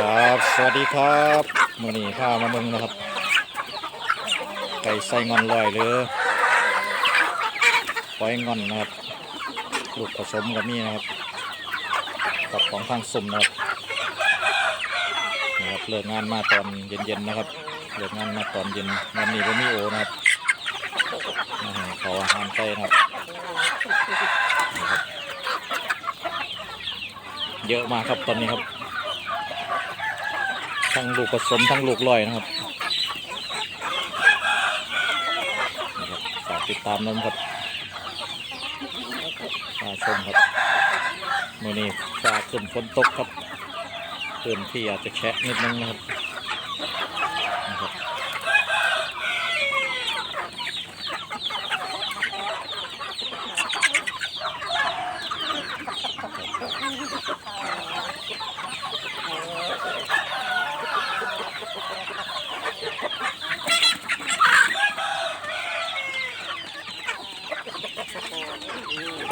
ครับสวัสดีครับมือนี้ข้ามาเมืองนะครับไก่ไส้งอนลอยหรือปล่อยงอนนะครับลูกผสมกับมีนะครับกับของทางสุ่มนะครับนะครับเลิกงานมาตอนเย็นๆนะครับเลิกงานมาตอนเย็นวันนี้ก็มีโอนะครับขอาหารไก่นะครับนะครับเยอะมากครับตอนนี้ครับ ทั้งลูกผสมทั้งลูกลอยนะครับฝากติดตามนะครับมาชมครับมื่อนี้ฟ้าขึ้นฝนตกครับพื้นที่อาจจะแฉะนิดนึงนะครับ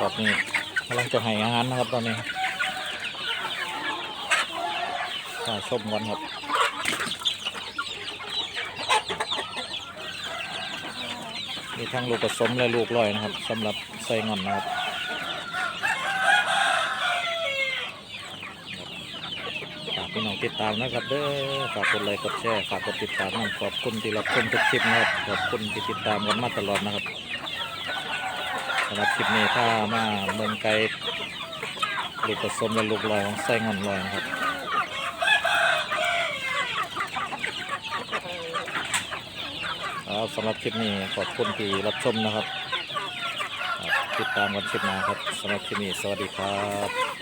ตอนนี้กำลังจะให้อาหารนะครับตอนนี้มาชมกันครับมีทั้งลูกผสมและลูกลอยนะครับสำหรับใส่งอนนะครับฝากพี่น้องติดตามนะครับเด้อฝากกดไลค์กดแชร์ฝากกดติดตามนะขอบคุณที่รับชมทุกคลิปนะครับขอบคุณที่ติดตามกันมาตลอดนะครับ สำหรับคลิปนี้ถ้ามาเมืองไกลลูกผสมและลูกลอยของไส้งอนลอยครับครับสำหรับคลิปนี้ขอบคุณที่รับชมนะครับครับติดตามกันคลิปหน้าครับสำหรับคลิปนี้สวัสดีครับ